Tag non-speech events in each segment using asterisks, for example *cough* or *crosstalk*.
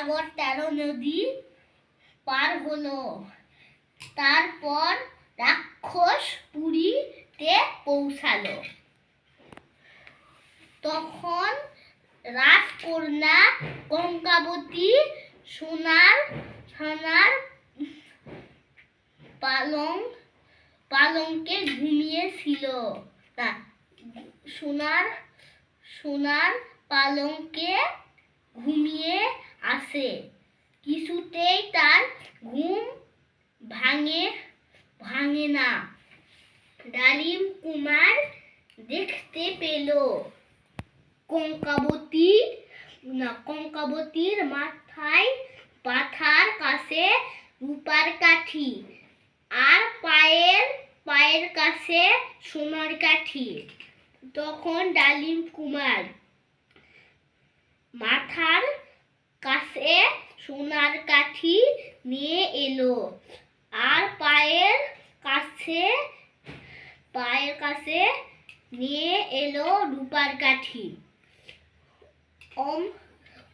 সাগর তেরো নদী পার হলো। তারপর রাক্ষস পুরীতে পৌঁছালো। তখন রাজকন্যা গঙ্গাবতী সোনার সোনার পালং, পালংকে ঘুমিয়েছিল। না, সোনার সোনার পালংকে ঘুমিয়ে আসে কিছুতেই তার ঘুম ভাঙে ভাঙে না। ডালিম কুমার দেখতে পেল। কঙ্কাবতী, না, কঙ্কাবতীর মাথায় পাথার কাছে রূপার কাঠি আর পায়ের পায়ের কাছে সোনার কাঠি। তখন ডালিম কুমার কাছে সোনার কাঠি নিয়ে এলো। আর পায়ের কাছে পায়ের কাছে নিয়ে এলো রূপার কাঠি। অম,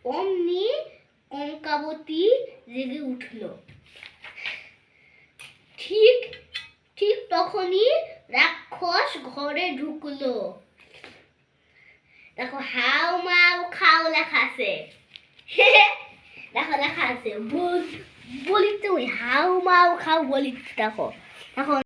অমনি কঙ্কাবতী জেগে উঠল। ঠিক ঠিক তখনই রাক্ষস ঘরে ঢুকলো। দেখো হাউ মাউ খাও লেখা আছে। *laughs* দেখো আছে। বল- বলিতে ওই হাউ মাউ খাও বলিতে দেখো। এখন